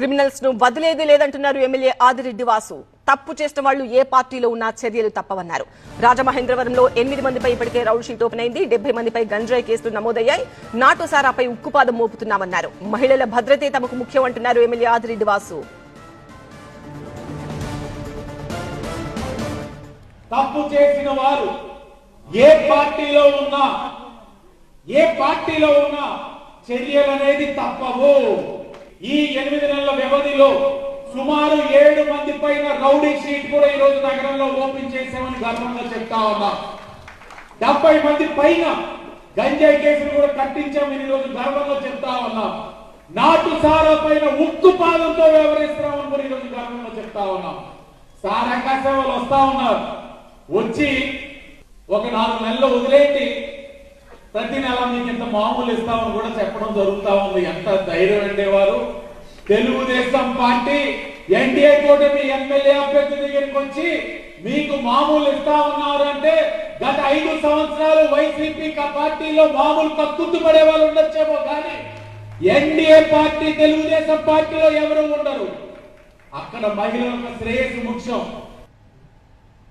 క్రిమినల్స్ను వదిలేది లేదంటున్నారు ఎమ్మెల్యే ఆదిరెడ్డి వాసు. తప్పు చేసిన వాళ్ళు ఏ పార్టీలో ఉన్నా చర్యలు తప్పవన్నారు. రాజమహేంద్రవరంలో ఎనిమిది మందిపై ఇప్పటికే రౌడ్ షీట్ ఓపెన్ అయింది. డెబ్బై మందిపై గంజాయి కేసులు నమోదయ్యాయి. నాటుసారాపై ఉక్కుపాదం మోపుతున్నామన్నారు. మహిళల భద్రతే తమకు ముఖ్యం అంటున్నారు ఎమ్మెల్యే ఆదిరెడ్డి వాసు. తప్పు చేసిన వారు ఏ పార్టీలో ఉన్నా ఏ పార్టీలో ఉన్నా చర్యలు అనేది తప్పవు. ఈ ఎనిమిది నెలల వ్యవధిలో సుమారు ఏడు మంది పైన రౌడీ షీట్ కూడా ఈ రోజు నగరంలో ఓపెన్ చేశామని గర్వంగా చెప్తా ఉన్నా. డెబ్బై మంది పైన గంజాయి కేసులు కూడా కట్టించామని ఈ రోజు గర్వంగా చెప్తా ఉన్నా. నాటు సారా పైన ఉక్కు పాదంతో వ్యవహరిస్తున్నామని కూడా ఈ రోజు గర్వంగా చెప్తా ఉన్నాం. సారా సేవలు వస్తా ఉన్నారు. వచ్చి ఒక నాలుగు నెలలు వదిలేయండి. ప్రతి నెల మీకు ఇంత మామూలు ఇస్తామని కూడా చెప్పడం జరుగుతా ఉంది. ఎంత ధైర్యం ఉండేవారు తెలుగుదేశం పార్టీ ఎన్డీఏ కూటమి ఎమ్మెల్యే అభ్యర్థి దగ్గరికి వచ్చి మీకు మామూలు ఇస్తా ఉన్నారు అంటే గత ఐదు సంవత్సరాలు వైసీపీ పార్టీలో మామూలు కక్కుర్తి పడే వాళ్ళు ఉండొచ్చేమో కానీ ఎన్డీఏ పార్టీ తెలుగుదేశం పార్టీలో ఎవరు ఉండరు. అక్కడ మహిళల శ్రేయస్సు ముఖ్యం.